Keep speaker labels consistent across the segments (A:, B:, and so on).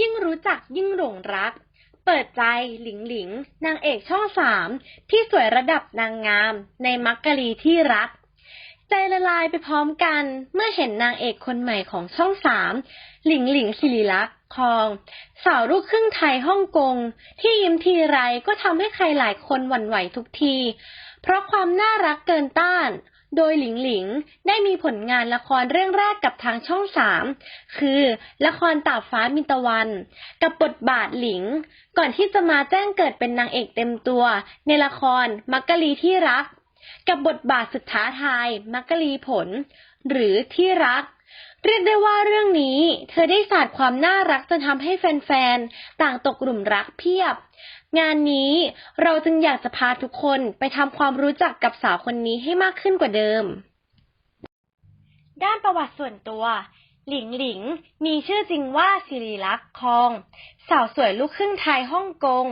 A: ยิ่งรู้จักยิ่งหลงรัก เปิดใจหลิงหลิง นางเอกช่องสามที่สวยระดับนางงาม ในมักกะลีที่รัก ใจละลายไปพร้อมกันเมื่อเห็นนางเอกคนใหม่ของช่องสามหลิงหลิงศิริลักษ์คองสาวลูกครึ่งไทยฮ่องกง ที่ยิ้มทีไรก็ทำให้ใครหลายคนหวั่นไหวทุกที เพราะความน่ารักเกินต้าน โดยหลิงหลิงได้มีผลงานละครเรื่องแรกกับทางช่องสามคือละครตาบฟ้ามิตะวัน กับบทบาทหลิง ก่อนที่จะมาแจ้งเกิดเป็นนางเอกเต็มตัว ในละครมักกะลีที่รัก กับบทบาทสุดท้าทายมักกะลีผล หรือที่รัก เรียกได้ว่าเรื่องนี้ เธอได้สาดความน่ารักจนทำให้แฟนๆ ต่างตกหลุมรักเพียบ งานนี้เราจึงอยากจะพาทุกคนไปทำความรู้จักกับสาวคนนี้ให้มากขึ้นกว่าเดิม ด้านประวัติส่วนตัว หลิงหลิง มีชื่อจริงว่าสิริลักษ์คอง สาวสวยลูกครึ่งไทยฮ่องกง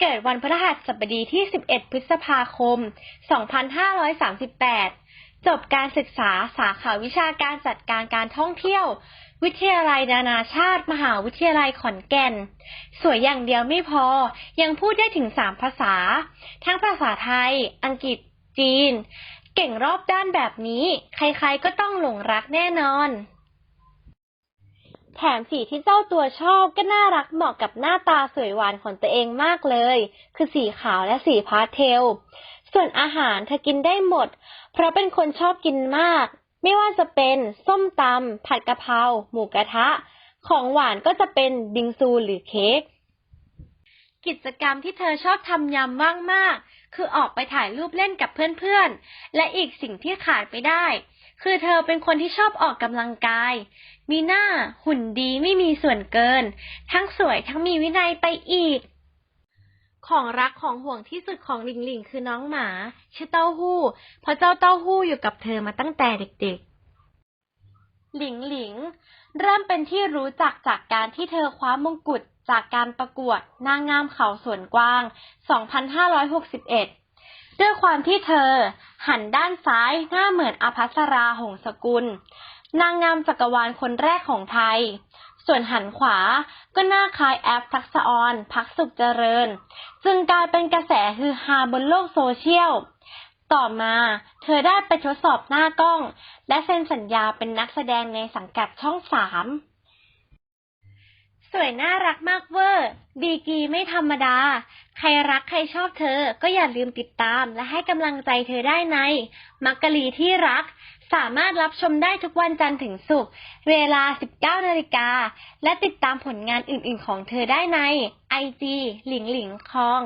A: เกิดวันพฤหัสบดีที่ 11 พฤษภาคม 2538 จบการศึกษาสาขาวิชาการจัดการการท่องเที่ยว วิทยาลัยนานาชาติ มหาวิทยาลัยขอนแก่น สวยอย่างเดียวไม่พอ ยังพูดได้ถึงสามภาษา ทั้งภาษาไทย อังกฤษ จีน เก่งรอบด้านแบบนี้ ใครๆก็ต้องหลงรักแน่นอน แถมสีที่เจ้าตัวชอบก็น่ารักเหมาะกับหน้าตาสวยหวานของตัวเองมากเลย คือสีขาวและสีพาสเทล ส่วนอาหารเธอกินได้หมด เพราะเป็นคนชอบกินมาก ไม่ว่าจะเป็นส้มตำผัดกะเพราหมูกระทะ ของหวานก็จะเป็นบิงซูหรือเค้กกิจกรรมที่เธอชอบทำยามว่างมาก คือออกไปถ่ายรูปเล่นกับเพื่อนๆ และอีกสิ่งที่ขาดไม่ได้ คือเธอเป็นคนที่ชอบออกกำลังกาย มีหน้าหุ่นดีไม่มีส่วนเกิน ทั้งสวยทั้งมีวินัยไปอีก ของรักของห่วงที่สุดของหลิงหลิงคือน้องหมา ชื่อเต้าหู้ เพราะเจ้าเต้าหู้อยู่กับเธอมาตั้งแต่เด็กๆ หลิงหลิง เริ่มเป็นที่รู้จักจากการที่เธอคว้ามงกุฎจากการประกวดนางงามเขาสวนกว้าง 2561 ด้วยความที่เธอ หันด้านซ้ายหน้าเหมือนอภัสราหงสกุล นางงามจักรวาลคนแรกของไทยส่วนหันขวาก็หน้าคล้ายแอปทักษะออนพักสุขเจริญ จึงกลายเป็นกระแสฮือฮาบนโลกโซเชียล ต่อมาเธอได้ไปทดสอบหน้ากล้อง และเซ็นสัญญาเป็นนักแสดงในสังกัดช่องสาม สวยน่ารักมากเวอร์ ดีกีไม่ธรรมดา ใครรักใครชอบเธอ ก็อย่าลืมติดตามและให้กำลังใจเธอได้ใน มักกะลีที่รัก สามารถรับชมได้ทุกวันจันทร์ถึงศุกร์ เวลา 19นาฬิกา และติดตามผลงานอื่นๆของเธอได้ใน IG หลิงหลิงคอง